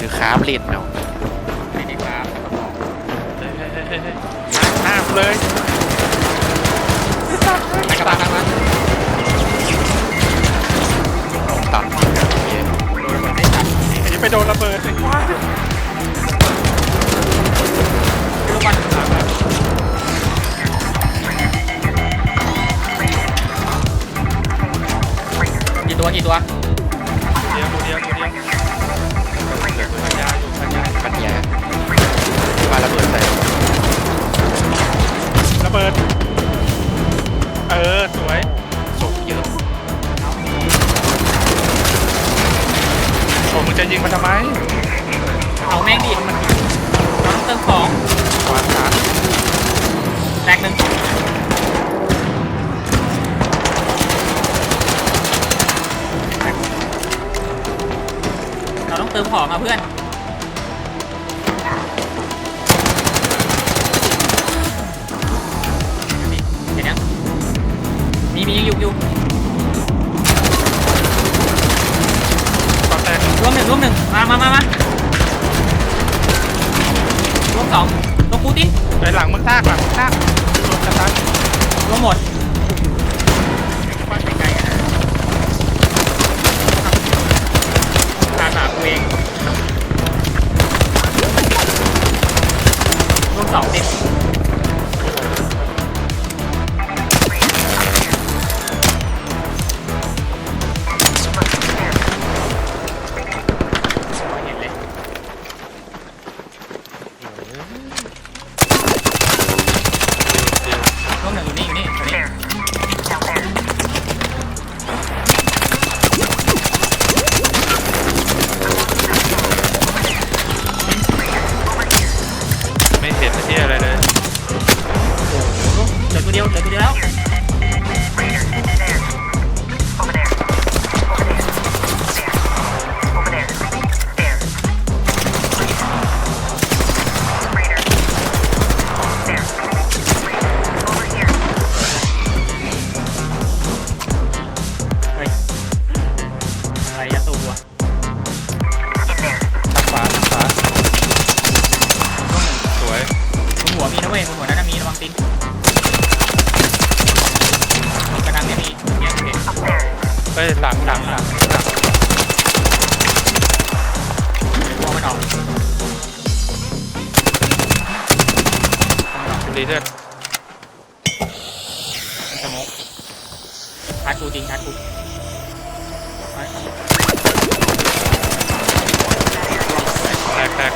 หรือคราฟเล่นเอาไม่ได้ครับเฮ้ยเฮ้ยเฮ้ยเฮ้ยเฮ้ยหน้ากูเลยไปกระบะกระบะตัดโอเคโดนระเบิดได้ตัดอันนี้ไปโดนระเบิดเลยว้าลูกบอลกี่ตัวกี่ตัว มีมียังอยู่อยู่ตอนแรกร่วมหนึ่งร่วมหนึ่งมามามามาร่วมสองตัวกูติไปหลังมึงซากหลังมึงซากโดนกระตันร่วมหมด หัวมันออกดีเลือดสมองชาร์จกูจริงชาร์จกูไปแตกแตก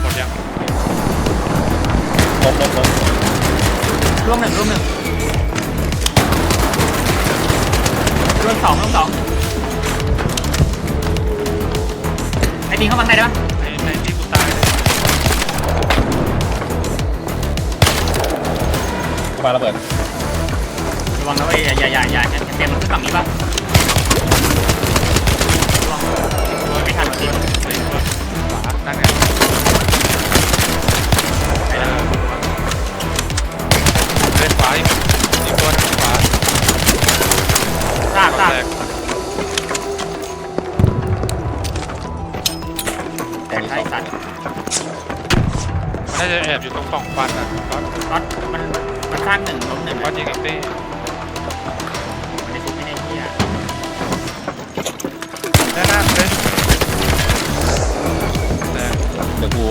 หมดยังล้มล้มล้มร่วมหนึ่งร่วมหนึ่งร่วมสองร่วมสอง ไอ้ดิงเข้ามาข้างในได้ปะในในที่กูตายเลยมาระเบิดระวังนะเว้ยอย่าอย่าอย่าอย่าอย่าเตรียมมันขึ้นฝั่งนี้ป่ะระวังไม่ทันจริงขวานั่นไงไป มันน่าจะแอบอยู่ตรงกล่องฟันอะก๊อตน็อตมันมันข้างหนึ่งล้มหนึ่งก๊อตยิงอีกตีมันได้ทุบไม่ได้เหี้ยแน่น่าเลยแต่เดี๋ยวกู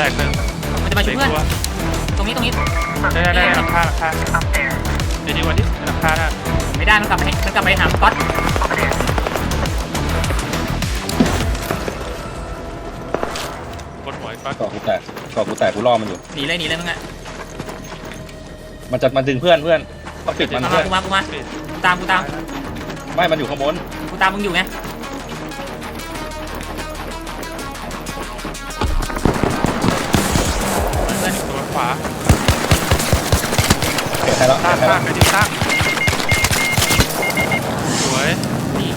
ตกหนึ่งมันจะมาชุบเด็กเพื่อนตัวตรงนี้ตรงนี้ ได้ได้ได้หลังคาหลังคา Up there. เดี๋ยวดีกว่าดิหลังคาน่ะไม่ได้ มันกลับไปมันกลับไปหาก๊อต Over there. บนหัวไอ้ก๊อตก่อกูแตกก่อกูแตกกูล่อมันอยู่ หนีเลยหนีเลยมึงอะมันจะมันดึงเพื่อนเพื่อนต้องปิดมันเอาเพื่มาอนกูมากูมา ปิดกูตามกูตามไม่ มันอยู่ข้างบน กูตามมึงอยู่ไง เพื่อนตัวขวาเสียใครแล้วสร้างเสียใครสร้าแล้งวไอ้ที่สร้างสวยนี่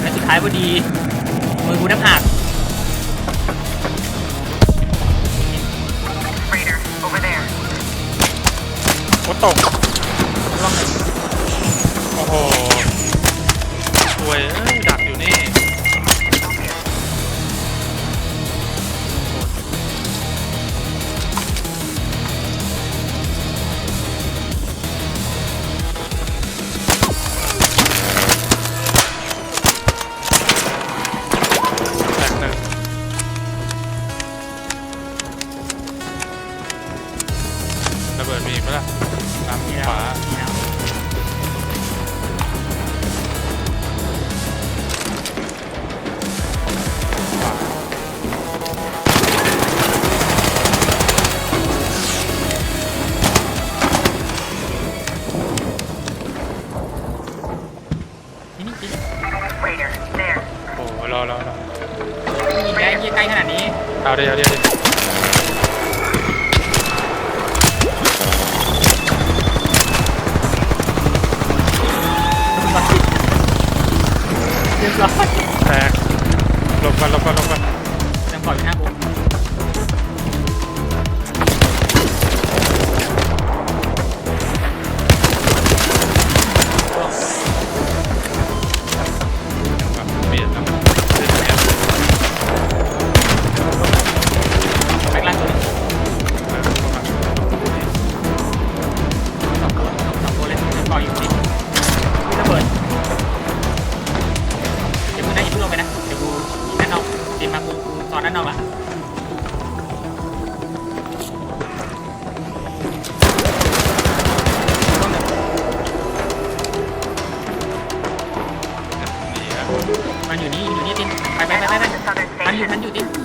และสุดท้ายพอดี มือกูน้ำหัก Raider, over there. โคตรตก นี้เอ มันอยู่นี่อยู่นี่ตินไปไปไปไปไปทันอยู่ทันอยู่ติน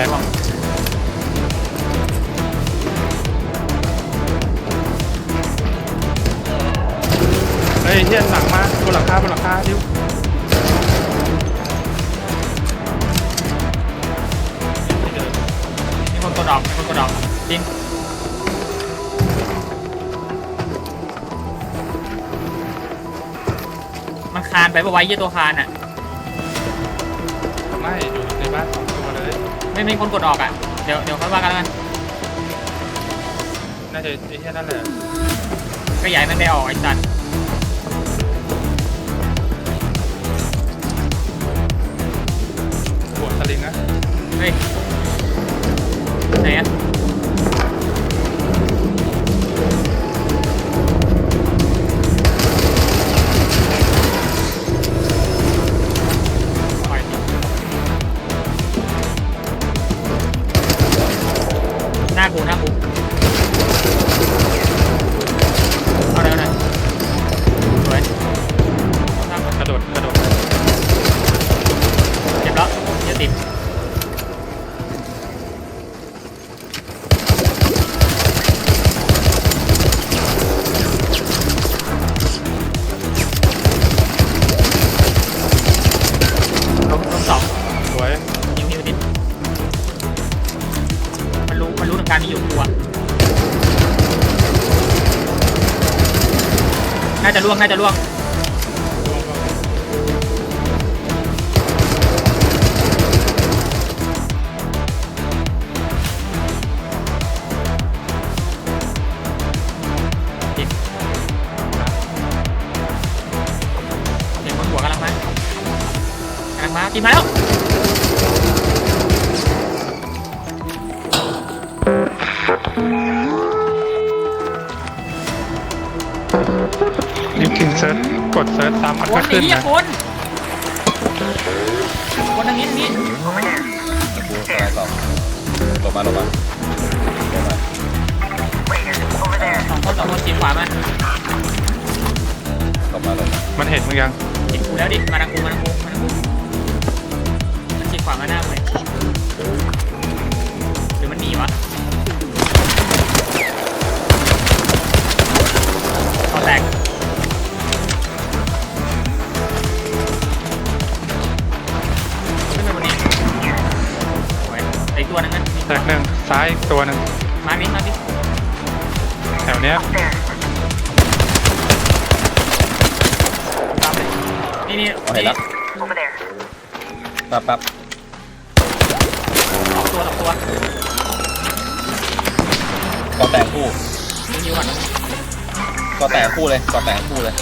แตกเฮ้ยเฮียหลังมาบนหลังคาบนหลังคาดิวมีคนกดออกมีคนกดออกตินมันคานไปปะไว้ยี่ตัวคานอะ ไม่มีคนกดออกอะ เดี๋ยวเดี๋ยวค่อยว่ากันแล้วกัน น่าจะไอ้เฮียนั่นแหละก็ใหญ่มันได้ออกไอ้สัตว์หัวสลิงนะ เฮ้ย ไหนอะ ดกระโดดเจ็บแล้วจ็บติดล้มล้มสองสวยนิ้วนิ้วติดมันรู้มันรู้ถึงการมีอยู่กลัวน่าจะล่วงน่าจะล่วง กดเซิร์ชซ้ำมันคก็นขึ้นนี้นะคนคนทางนี้ทางนี้ Over there. กูตายต่อลงมาลงมาลงมา Raider, over there. สองคนสองคนจีบขวามาลงมาลงมามันเห็นมึงยังจีบกูแล้วดิมาทางกูมาทางกูมาทางกูมันจีบขวามาหน้ากูเลย แตกหนึ่งซ้ายอีกตัวหนึ่งมาดิมาดิแถวเนี้ย Up there. ตามเลยนี่นี่เอาเห็นแล้ว Over there. ปั๊บปั๊บสองตัวสองตัวก็แตกคู่ยิงยิงก่อนนะก็แตกคู่เลยก็แตกคู่เลย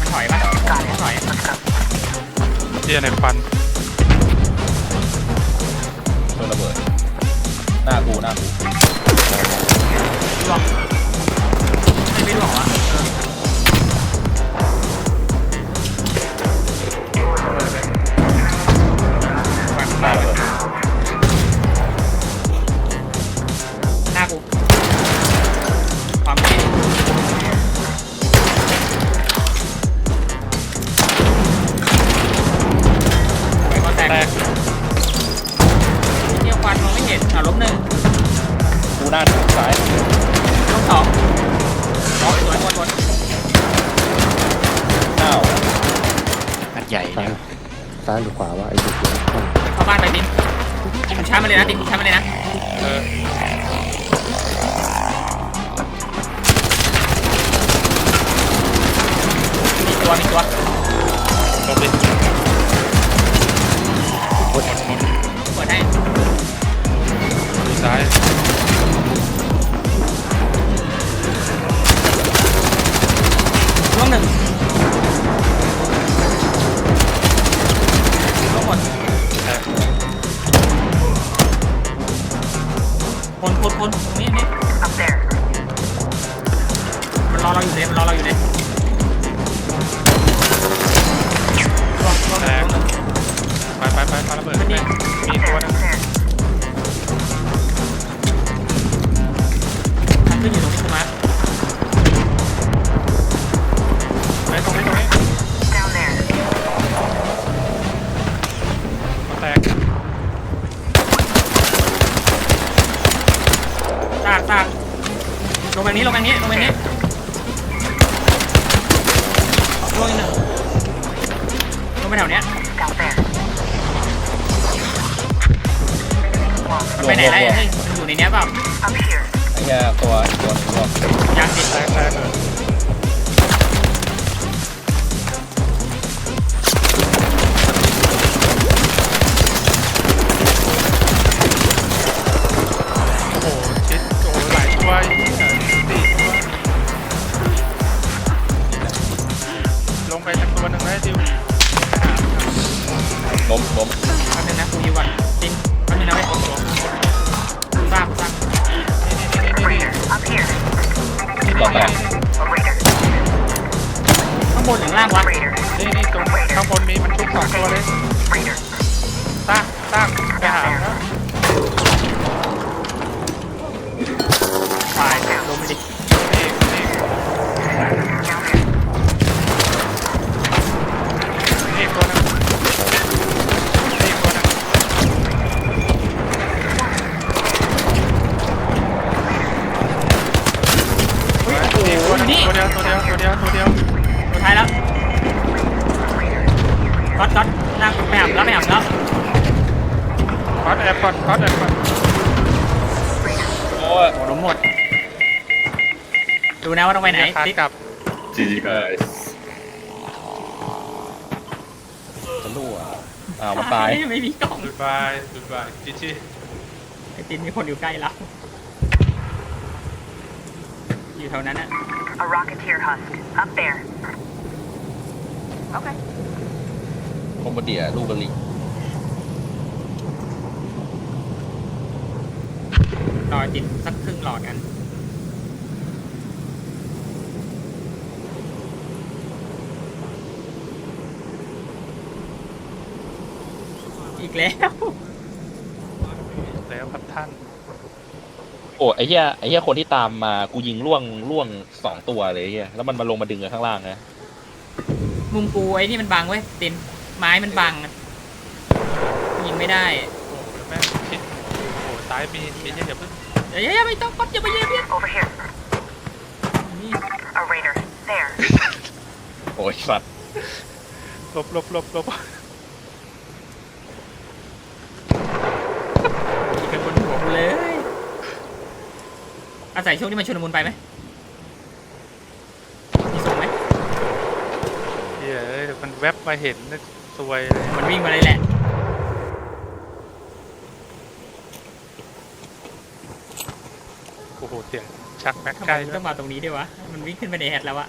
มันถอยปะมันถอย เดียในควันโดนระเบิด หน้ากูหน้ากูล่วงไม่ไม่ล่วงเหรอเออ ก็แตกแตกเที่ยวควันมองไม่เห็นอะล้มหนึ่งกูหน้าซ้ายล้มสองสองสวยวนวนหน้ามันใหญ่ซ้ายซ้ายหรือขวาวะไอ้เด็กเด็กเข้าบ้านไปตินตินชาร์จมาเลยนะตินชาร์จมาเลยนะเออมีตัวมีตัวลบดิ ให้ดูซ้าย บนหรือข้างล่างวะ Raider. นี่นี่ตรงข้างบนมีมันชุบสองตัวเลย Raider. ตั้งตั้งไปหา ก๊อตก๊อตนั่งไปอาบแล้วไปอาบแล้วคอสแอร์พอร์ตคอสแอร์พอร์ตโอ้ยโอ้ล้มหมด ดูนะว่าต้องไปไหนคาติ๊กกลับจีจีไกจะรั่วอ้าวมันตาย ไม่มีกล่องสุดบายสุดบายจีจีไอ้ตินมีคนอยู่ใกล้เราอยู่แถวนั้นอะ A rocketeer husk. Up there. โอเคคอมโบเดียลูกกะลิรอติดสักครึ่งหลอดกันอีกแล้ว แล้วครับท่าน โอ้ไอ้เหี้ยไอ้เหี้ยคนที่ตามมากูยิงล่วงล่วงสองตัวเลยไอ้เหี้ยแล้วมันมาลงมาดึงกันข้างล่างนะ มุมกูไอ้นี่มันบังเว้ยติน ไม้มันบังอะยิงไม่ได้โอ้แล้วแม่งชิดโอ้ซ้ายมีมีเนี่ยอย่าเพิ่งเดี๋ยวอย่าไม่ต้องก๊อปอย่าไปเยี่ยมเยี่ยม Over here. นี่ A raider. There. โอ้ยสัตว์หลบหลบหลบหลบยิงกันบนหัวกูเลยอาศัยช่วงที่มันชุลมุนไปไหมมีส่งไหมเฮ้ยเอ้ยมันแวบมาเห็นนะ ซวยเลยมันวิ่งมาเลยแหละ โอ้โห เสียงชักแม็กทำไมใกล้มันต้องมาตรงนี้ด้วยวะ มันวิ่งขึ้นไปในแฮตแล้วอะ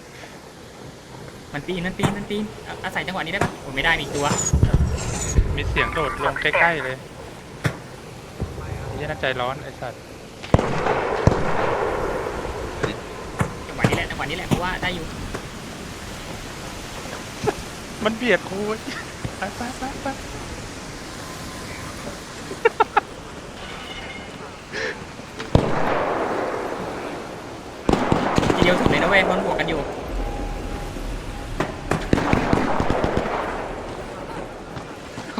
มันปีนมันปีนมันปีนอะอาศัยจังหวะนี้ได้ปะโอ้ไม่ได้มีอีกตัว มีเสียงโดดลงใกล้ ๆ เลยนี่น่าใจร้อน ไอ้สัตว์จังหวะนี้แหละ จังหวะนี้แหละ เพราะว่าได้อยู่ มันเบียดกูเว้ย ไปไปไปไปทีเดียวถึงเลยนะเว้ยมันบวกกันอยู่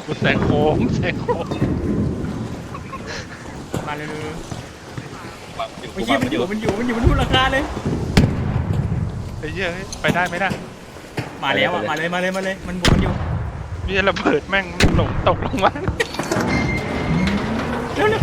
กูแสงโค้งแสงโค้งมาเลยวางอยู่โอ้ยเหี้ยมันอยู่มันอยู่มันอยู่มันทุ่นราคาเลย ไอ้เหี้ยเฮ้ยไปได้ไหมนะมาแล้วอะมาเลยมาเลยมาเลยมันบวกกันอยู่ มีระเบิดแม่งหลงตกลงมาเร็วเร็ว